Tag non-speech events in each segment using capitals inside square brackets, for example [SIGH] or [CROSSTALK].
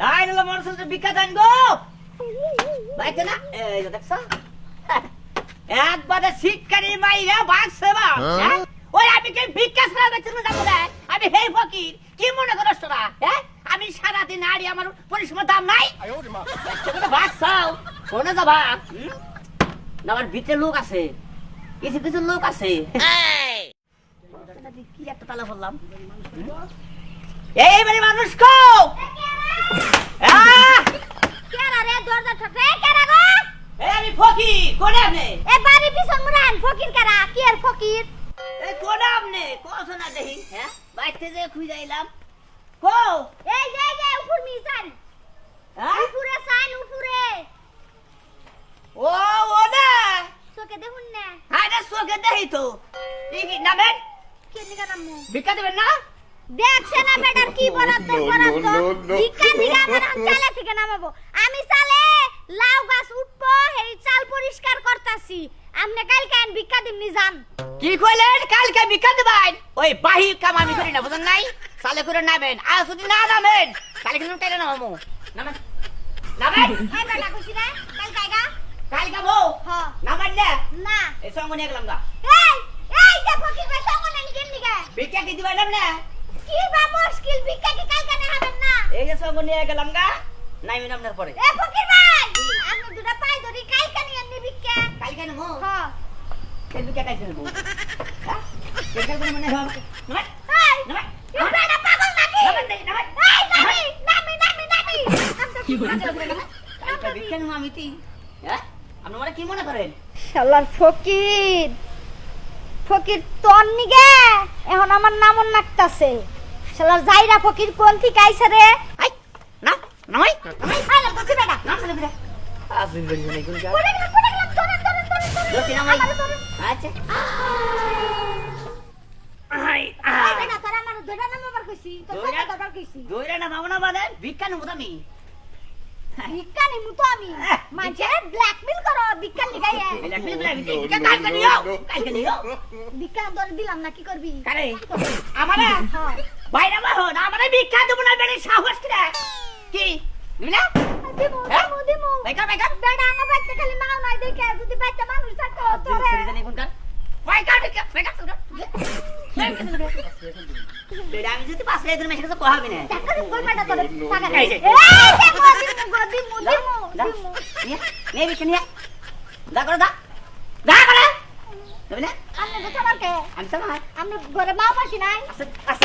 Line হলো মানুষের ভিক্ষা দেন গো। বাইতে না? এই যে একবারে শিক্ষারি মাইরা বাগছে বা হ্যাঁ? ওই আমি কি ভিক্ষা ছাড়া বেঁচে যাব না আমি হে ফকির কি মনে করছ তোরা? হ্যাঁ? আমি সারাদিন আড়ি আমার পরিশ্রমের দাম নাই। বাগছাও শোনে যাবা আমার ভিতরে লোক আছে। কিছু কিছু লোক আছে। কি একটা তালা বললাম এইবারে মানুষ কো! আমি ফকির কোনে আপনি? এ বাড়ি পিছন মুরান ফকির কেরা? কি আর ফকির? এই কোনে আপনি? কোছ দেহি হ্যাঁ? বাইতে যে খুই যাইলাম কো এই যে যে উপর মিসান হ্যাঁ? উপরে সাইন উপরে ও ও না। চোখে দেখুন না। হাই না দেহি তো। এই নামেন। কে নামু ভিক্ষা দেবেন না? দেখছে না বেটার কি বরাদ্দ বরাদ্দ. ভিক্ষা দিগা আমার চালে থেকে নামাবো। আমি চালে লাউ গাছ উঠবো এই চাল পরিষ্কার করতাছি। আপনি কাল কেন ভিক্ষা দিমনি যান। কি কইলেন কালকে ভিক্ষা দেবেন ওই বাহি কাম আমি করি না বুঝেন নাই? সালে করে নামেন আর যদি না নামেন কালকে কিন্তু টেনে নামো নামেন। নামেন? এই বেটা খুশি না? কাল কাইগা কালকে বউ হ। নামেন না? না। এই সঙ্গে নিয়ে গেলাম গা। এই এই যে ফকির ভাই সঙ্গ নেন কেন নিগা ভিক্ষা কি দিবেন না কি বা মুশকিল? ভিক্ষা কি কাল কেন হবেন না? এই যে সঙ্গে নিয়ে গেলাম গা নাইবেন আপনার পরে। এ ফকির ভাই আপনি দুটা পাই ধরি কাল কেন এনে ভিক্ষা। কালকে নেব? হ এই ভিক্ষা কালকে নেব। হ্যাঁ? ভিক্ষা করে মনে হয় নামেন এই নামেন পাগল নাকি? নামেন দেই নামি নামি নামি নামি। কি করে ভিক্ষা নেব আমি তুই হ্যাঁ? আপনি মানে কি মনে করেন? শালার ফকির। ফকির তোর নিগে এখন আমার নামন নাকতাছে। শালার জাইরা ফকির কোন থেকে আইছে রে? আই না নয় আই আরে বসে বেটা। না চলে ফিরে। আসুন বলি মানে কোন যা। কোনে গেলাম কোনে গেলাম? ধরে ধরে ধরে ধরে দোস্তি না ভাই আমারে ধরে। আচ্ছা। আই এই বেটা তোরা আমার ধরে নাম আবার কইছি। তোর? সাথে কইছি। না মামনা মানে ভিক্ষা আমি। ভিক্ষা নিমু তো আমি। মাঝে ব্ল্যাকমেল করো ভিক্ষা লিগাইয়ে বিলা বিলা বিলা ভিক্ষা কালকে নিও কালকে নিও। ভিক্ষা ধরে দিলাম না কি করবি? কারে? আমারে? হ্যাঁ। বাইরে বাহন আমারে ভিক্ষা দেবো না বেড়ে সাহস করে? কি? নিলা দিমু হ্যাঁ? দিমু দিমু বাইকার বাইকার। বেটা আমার বাচ্চা খালি মাও নাই দেখে যদি বাচ্চা মানুষ থাকতো তোরে জানি কোনটা? বাইকার বাইকার বাইকার বেড়া আমি যদি পাশ রেখে মেশে কাছে কহাবি না? টাকা টাকা। এই যে। দিমু দিমু দিমু করে করে। তো তোমার। কে আমি। ঘরে মা পাশি নাই। আছে, আছে।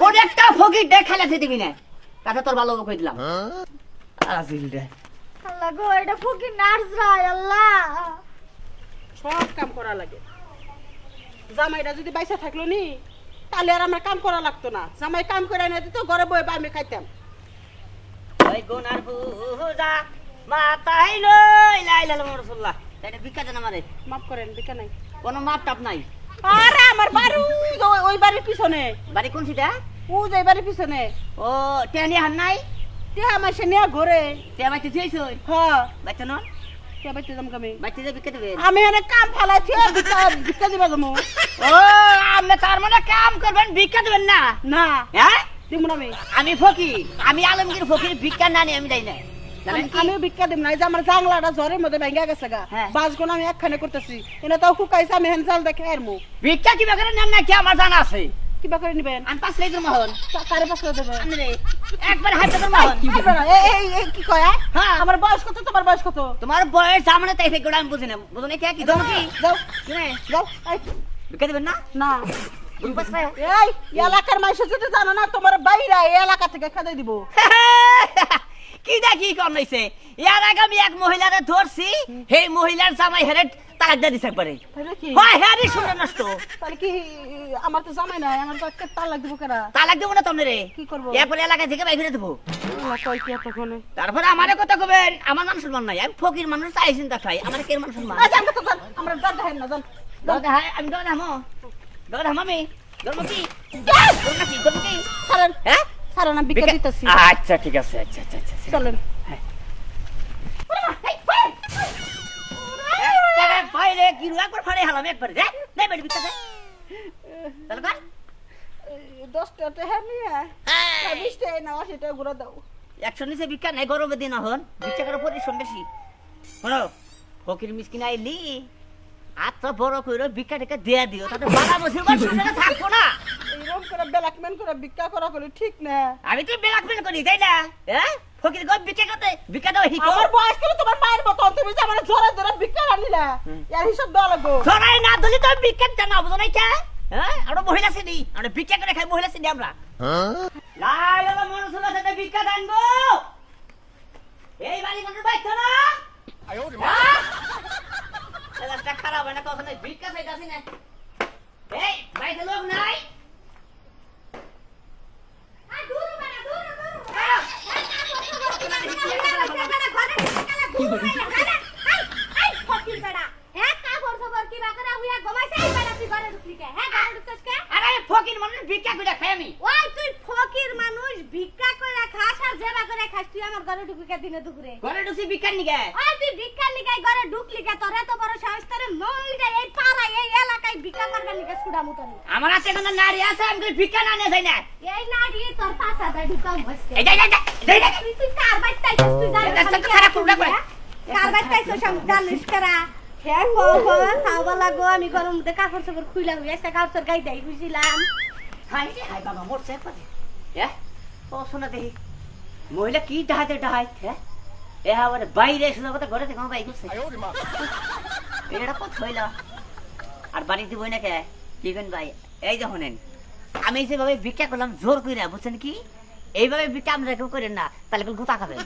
কোন একটা ফকির দেখ খেলা দিবি না কথা তোর ভালো কই দিলাম আসিল রে। আল্লাহ গো এটা ফকির নার্স রাই আল্লাহ। সব কাম করা লাগে। জামাইটা যদি বাইসা থাকল নি তাহলে আর আমার কাম করা লাগতো না। জামাই কাম করে এনে দিত ঘরে বই আমি খাইতাম। ওই গুনার বুজা মাতাই লই লাইলা রাসূলুল্লাহ তাইলে ভিক্ষা দেন আমারে। মাফ করেন দিকে নাই। কোনো মাপ টাপ নাই। আরে আমার বাড়ি ওই ওই বাড়ির পিছনে। বাড়ি কোন সিটা ও যে বাড়ির পিছনে। ও টেনি হান নাই? টিহা আমার সে নিয়ে ঘরে। তে বাইতে থইছ হ্যাঁ। বাচ্চা নন কে বাইতে যাম কামি। বাচ্চা যে ভিক্ষা দেবে? আমি এনে কাম ফেলাই থিয়ে ভিক্ষা দিবা যাব ও আপনি তার মানে কাম করবেন ভিক্ষা দেবেন না? না। হ্যাঁ? দিব না আমি। আমি ফকির আমি আলমগীর ফকির ভিক্ষা না নিয়ে আমি যাই না? আমিও ভিক্ষা দিব না যে আমার জাংলাটা জ্বরের মধ্যে ভেঙে গেছে গা। হ্যাঁ। বাসগুলো আমি একখানে করতেছি এনে তাও শুকাইছে আমি হেন জাল দেখে আর মুখ ভিক্ষা কি বেকার নেন না কি আমার জানা আছে। কিবা করে নিবেন? আমি পাঁচ মহন কা- কারে মহন এই এই কয়? হ্যাঁ। আমার বয়স কত? তোমার বয়স কত? তোমার বয়স সামনে তাই থেকে আমি বুঝি না। বুঝো না কি দেবেন না? না। পাঁচ এই এলাকার মানুষ যদি জানো না তোমার বাইরে এলাকা থেকে খেদাই দিব। [LAUGHS] কি দেখি কম নাইছে ইয়ার আগে আমি এক মহিলারে ধরছি সেই মহিলার জামাই হেরে তালাক দিয়ে দিছে একবারে। হয় শুনে নষ্ট। তাহলে কি আমার তো জামাই নাই আমার তো একটা তালাক দিব কেরা? তালাক দেবো না তোমরা রে কি করব? এরপরে এলাকা থেকে বাইরে দেবো। আল্লাহ কয় কি এতক্ষণে? তারপরে আমারে কথা কবেন আমার মান সম্মান নাই আমি ফকির মানুষ চাই চিন্তা খাই আমার কে মান আচ্ছা আমরা তো যান, আমরা যান দেখেন না যান। দরজা আমি দরজা হামো। দরজা হামামি দরজা কি? দরজা কি দরজা কি? হ্যাঁ? ছাড়েন আমি বিকা দিতেছি আচ্ছা ঠিক আছে আচ্ছা আচ্ছা আচ্ছা চলেন বাইরে কি একবার ফাড়ে হালাম একবার রে নাই বেটি বিকাছে তাহলে কর এই দশটা টাকা নিয়ে বিশ টাকা নাও ঘুরে দাও একশো নিচে ভিক্ষা নাই গরমের দিন এখন ভিক্ষা করার পরিশ্রম বেশি শোনো ফকির মিসকিন আইলি আত্মা বড় করে ভিক্ষা টেকা দেয়া দিও তাতে বসে বসে থাকব না এইরকম করে ব্ল্যাকমেন করে ভিক্ষা করা করে ঠিক না? আমি তো বেলাকমেন্ট করি তাই না? হ্যাঁ ফকির গো ভিক্ষা করতে ভিক্ষা দাও হিকো আমার বয়স করে তোমার মায়ের মতো তুমি যে আমার জোরে জোরে ভিক্ষা আনিলা এর হিসাব দেওয়া লাগবো। সরাই না দলি তো ভিক্ষা দিতে না কে? হ্যাঁ আমরা মহিলা শ্রেণি আমরা ভিক্ষা করে খাই মহিলা শ্রেণি আমরা। লাই বাবা মনসুলা সাথে ভিক্ষা দান গো। এই বাড়ি বাইতো না হ্যাঁ? এলাকাটা খারাপ হয় না কখনো ভিক্ষা চাইতাছি না। এই বাড়িতে লোক নাই। ফকির মানুষ ভিক্ষা করে খাই আমি। ওই তুই ফকির মানুষ ভিক্ষা করে খাস আর জেবা করে খাস তুই আমার ঘরে ঢুকে দিনে দুপুরে? ঘরে ঢুসি ভিক্ষার নিগে। ওই তুই ভিক্ষা লিগাই ঘরে ঢুকলি কে? তোর এত বড় সাহস তোরে নইটা এই পাড়া এই এলাকায় ভিক্ষা করবার লিগে সুড়া মুতনি। আমার আছে কোনো নারী আছে আমি ভিক্ষা না নিয়ে যাই না? এই নাড়ি তোর পাশা দাই ঢুকাও মস্কে এই যাই যাই যাই, তুই তুই কার বাইতাই তুই জানিস এটা তো খারাপ করবে করে। কার বাইতাই তো সব জানিস করা? হে কো কো খাওয়া লাগো আমি গরম মধ্যে কাপড় চোপড় খুইলা হই একটা কাপড় গাই দেই বুঝিলাম। হাই রে হাই বাবা মরছে একবারে হ্যাঁ ও শোনা দেখি। মহিলা কি ডাহাতে ডাহাই হ্যাঁ এ আবার বাইরে এসে কথা ঘরে এটা কত হইল? আর বাড়ি দিব না কে? ভাই? এই যে শোনেন আমি যেভাবে ভিক্ষা করলাম জোর কইরা বুঝছেন কি? এইভাবে ভিক্ষা আপনারা কেউ করেন না তাহলে গুতা খাবেন।